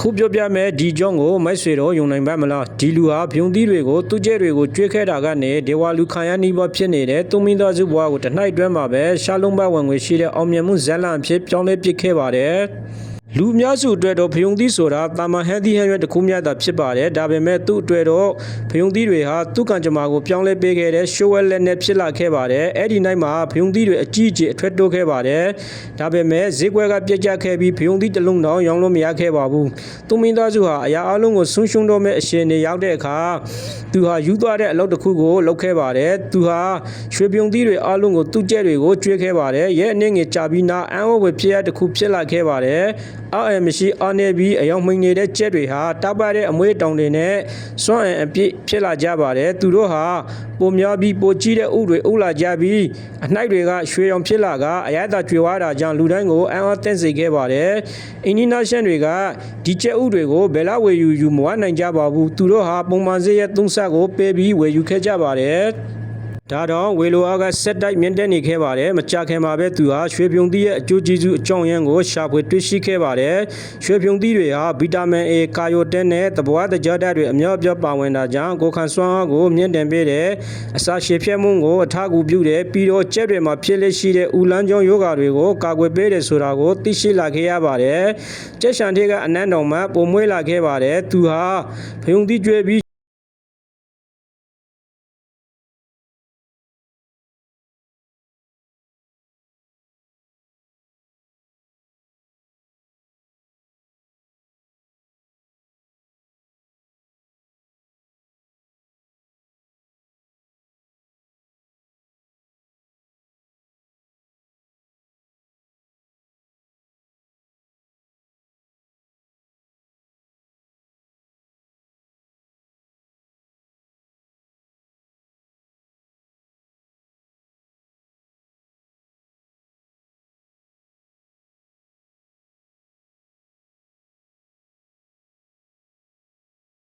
အခုပြောပြမယ်ဒီကြောင့်ကိုမိုက်ဆွေတော့ယုံနိုင်ပါမလားဒီလူဟာဖြုံသီးတွေကိုသူ့ကျဲတွေကိုကျွေးခဲ့တာကနေဒေဝလူခံရနီးပွားဖြစ်နေတဲ့သူမိသားစုဘွားကိုတစ်နိုင်တွဲမှာပဲရှာလုံးဘဝင်ငွေရှိတဲ့အောင်မြင်မှုဇက်လန်အဖြစ်ပြောင်းလဲပစ်ခဲ့ပါတယ် လူအများစုအတွက်တော့ဖယုံသီးဆိုတာတာမန်ဟန်ဒီဟန်ရွက်တစ်ခုမျှသာဖြစ်ပါတယ်ဒါပေမဲ့သူ့အတွက်တော့ဖယုံသီးတွေဟာသူ့ကံကြမ္မာကိုပြောင်းလဲပေးခဲ့တဲ့ရှိုးဝဲလက်နဲ့ဖြစ်လာခဲ့ပါတယ်အဲ့ဒီနိုင်မှာဖယုံသီးတွေအကြီးအကျယ်အထွတ်တိုးခဲ့ပါတယ်ဒါပေမဲ့ဈေးကွက်ကပြက်ကျခဲ့ပြီးဖယုံသီးတစ်လုံးတောင်ရောင်းလို့မရခဲ့ပါဘူးသူမိသားစုဟာအရာအလုံးကိုဆွန်းရှုံတော့မဲ့အရှင်တွေရောက်တဲ့အခါသူဟာယူသွားတဲ့အလုပ်တစ်ခုကိုလုပ်ခဲ့ပါတယ်သူဟာရွှေပြုံသီးတွေအလုံးကိုသူ့ကျဲတွေကိုကျွေးခဲ့ပါတယ်ရဲ့အနေငယ်ကြာပြီးနောက်အန်ဝဝဖြစ်ရတစ်ခုဖြစ်လာခဲ့ပါတယ်အောက်အမရှိအော်နေပြီးအယောင်မှိန်နေတဲ့ကျက်တွေဟာတောက်ပတဲ့အမွေးတောင်တွေနဲ့စွန့်အံအပြစ်ဖြစ်လာကြပါတယ်သူတို့ဟာပုံများပြီးပိုကြီးတဲ့ဥတွေဥလာကြပြီးအနှိုက်တွေကရွှေရောင်ဖြစ်လာကအရသာကျွေဝါတာကြောင့်လူတိုင်းကိုအံအားသင့်စေခဲ့ပါတယ်အင်းနီနာရှင်တွေကဒီကျက်ဥတွေကိုဘယ်လာဝယ်ယူယူမဝနိုင်ကြပါဘူးသူတို့ဟာပုံမှန်စေးရဲ့သုံးဆက်ကိုပေးပြီးဝယ်ယူခဲ့ကြပါတယ် ဒါတော့ဝေလိုအားကစက်တိုက်မြင့်တက်နေခဲ့ပါတယ်မကြခင်မှာပဲသူဟာရွှေပြုံသီးရဲ့အကျိုးကျေးဇူးအကြောင်းရင်းကိုရှာဖွေတွေ့ရှိခဲ့ပါတယ်ရွှေပြုံသီးတွေဟာဗီတာမင် A ကာယိုတင်နဲ့သဘောတကြဓာတ်တွေအများအပြားပါဝင်တာကြောင့်ကိုယ်ခံစွမ်းအားကိုမြင့်တင်ပေးတယ်အစာရှည်ဖြတ်မှုကိုအထောက်အကူပြုတယ်ပြီးတော့ကျက်တွေမှာဖြစ်လက်ရှိတဲ့ဥလန်းကြောင်းယောဂါတွေကိုကာကွယ်ပေးတယ်ဆိုတာကိုသိရှိလာခဲ့ရပါတယ်ကျက်ရှန်ထေကအနန်းတော်မှာပုံမွေးလာခဲ့ပါတယ်သူဟာဖယုံသီးကျွဲပြီး